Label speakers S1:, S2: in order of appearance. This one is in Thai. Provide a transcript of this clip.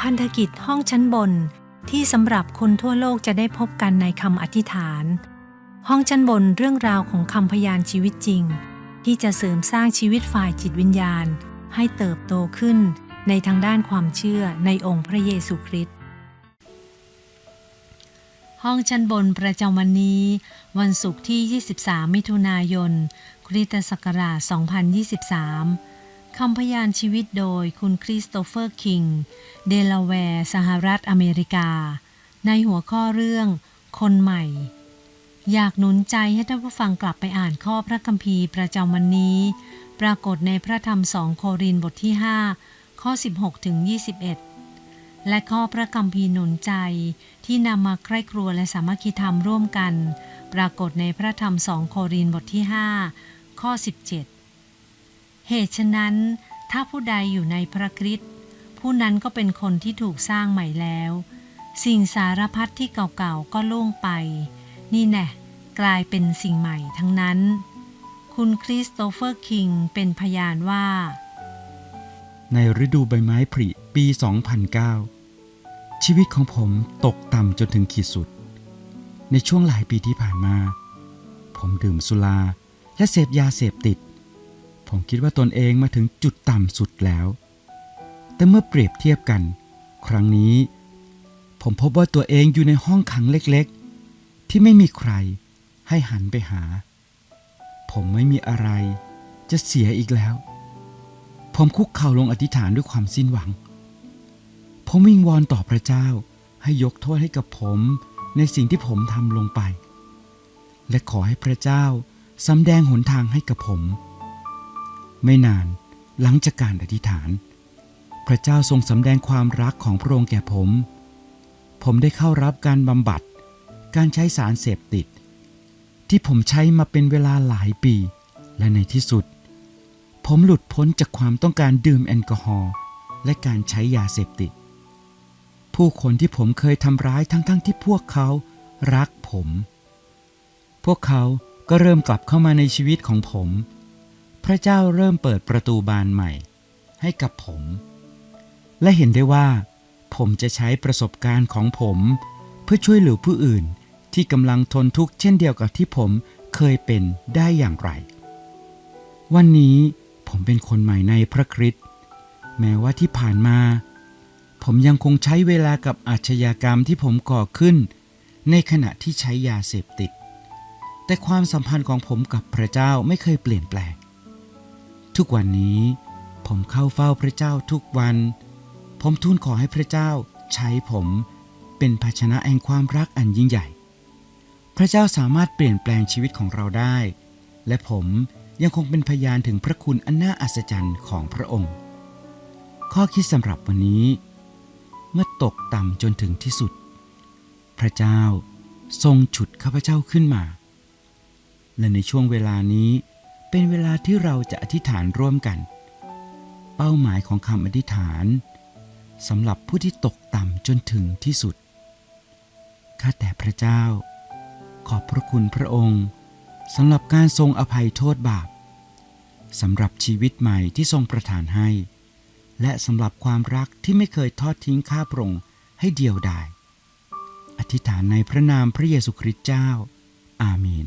S1: พันธกิจห้องชั้นบนที่สำหรับคนทั่วโลกจะได้พบกันในคำอธิษฐาน ห้องชั้นบนเรื่องราวของคำพยานชีวิตจริง ที่จะเสริมสร้างชีวิตฝ่ายจิตวิญญาณ ให้เติบโตขึ้นในทางด้านความเชื่อในองค์พระเยซูคริสต์ห้องชั้นบนประจำวันนี้ วันศุกร์ที่ 23 มิถุนายน คริสตศักราช 2023 คำพยานชีวิตโดยคุณคริสโตเฟอร์คิง เดลาแวร์สหรัฐอเมริกา ในหัวข้อเรื่อง คนใหม่ อยากหนุนใจให้ท่านผู้ฟังกลับไปอ่านข้อพระคัมภีร์ประจำวันนี้ ปรากฏในพระธรรมสองโครินบทที่ 5 ข้อ 16ถึง21 และข้อพระคัมภีร์หนุนใจที่นำมาใคร่ครัวและสามัคคีธรรมร่วมกัน ปรากฏในพระธรรมสองโครินบทที่ 5 ข้อ 17 เหตุฉะนั้น ถ้าผู้ใดอยู่ในพระคริสต์ผู้นั้นก็เป็นคนที่ถูกสร้างใหม่แล้ว สิ่งสารพัดที่เก่าๆก็ล่วงไป นี่แน่กลายเป็นสิ่งใหม่ทั้งนั้น คุณคริสโตเฟอร์คิงเป็นพยานว่า
S2: ในฤดูใบไม้ผลิปี 2009 ชีวิตของผมตกต่ำจนถึงขีดสุด ในช่วงหลายปีที่ผ่านมา ผมดื่มสุราและเสพยาเสพติด ผมคิดว่าตนเองมาถึงจุดต่ำสุดแล้ว แต่เมื่อเปรียบเทียบกัน ครั้งนี้ ผมพบว่าตัวเองอยู่ในห้องขังเล็กๆ ที่ไม่มีใครให้หันไปหา ผมไม่มีอะไรจะเสียอีกแล้ว ผมคุกเข่าลงอธิษฐานด้วยความสิ้นหวัง ผมวิงวอนต่อพระเจ้าให้ยกโทษให้กับผมในสิ่งที่ผมทำลงไป และขอให้พระเจ้าสำแดงหนทางให้กับผม ไม่นานหลังจากการอธิษฐาน พระเจ้าทรงสำแดงความรักของพระองค์แก่ผม ผมได้เข้ารับการบำบัด การใช้สารเสพติด ที่ผมใช้มาเป็นเวลาหลายปี และในที่สุด ผมหลุดพ้นจากความต้องการดื่มแอลกอฮอล์และการใช้ยาเสพติด ผู้คนที่ผมเคยทำร้ายทั้งๆทที่พวกเขารักผม พวกเขาก็เริ่มกลับเข้ามาในชีวิตของผม พระเจ้าเริ่มเปิดประตูบานใหม่ ให้กับผม และเห็นได้ว่า ผมจะใช้ประสบการณ์ของผม เพื่อช่วยเหลือผู้อื่นที่กำลังทนทุกข์เช่นเดียวกับที่ผมเคยเป็นได้อย่างไร วันนี้ผมเป็นคนใหม่ในพระคริสต์แม้ว่าที่ผ่านมา ผมยังคงใช้เวลากับอาชญากรรมที่ผมก่อขึ้น ในขณะที่ใช้ยาเสพติด แต่ความสัมพันธ์ของผมกับพระเจ้าไม่เคยเปลี่ยนแปลง ทุกวันนี้ผมเข้าเฝ้าพระเจ้าทุกวัน ผมทูลขอให้พระเจ้าใช้ผมเป็นภาชนะแห่งความรักอันยิ่งใหญ่ พระเจ้าสามารถเปลี่ยนแปลงชีวิตของเราได้ และผมยังคงเป็นพยานถึงพระคุณอันน่าอัศจรรย์ของพระองค์ ข้อคิดสำหรับวันนี้ เมื่อตกต่ำจนถึงที่สุด พระเจ้าทรงฉุดข้าพเจ้าขึ้นมา และในช่วงเวลานี้ เป็นเวลาที่เราจะอธิษฐานร่วมกัน เป้าหมายของคำอธิษฐานสำหรับผู้ที่ตกต่ำจนถึงที่สุด ข้าแต่พระเจ้า ขอบพระคุณพระองค์สำหรับการทรงอภัยโทษบาปสำหรับชีวิตใหม่ที่ทรงประทานให้ และสำหรับความรักที่ไม่เคยทอดทิ้งข้าพระองค์ให้เดียวดาย อธิษฐานในพระนามพระเยซูคริสต์เจ้า อาเมน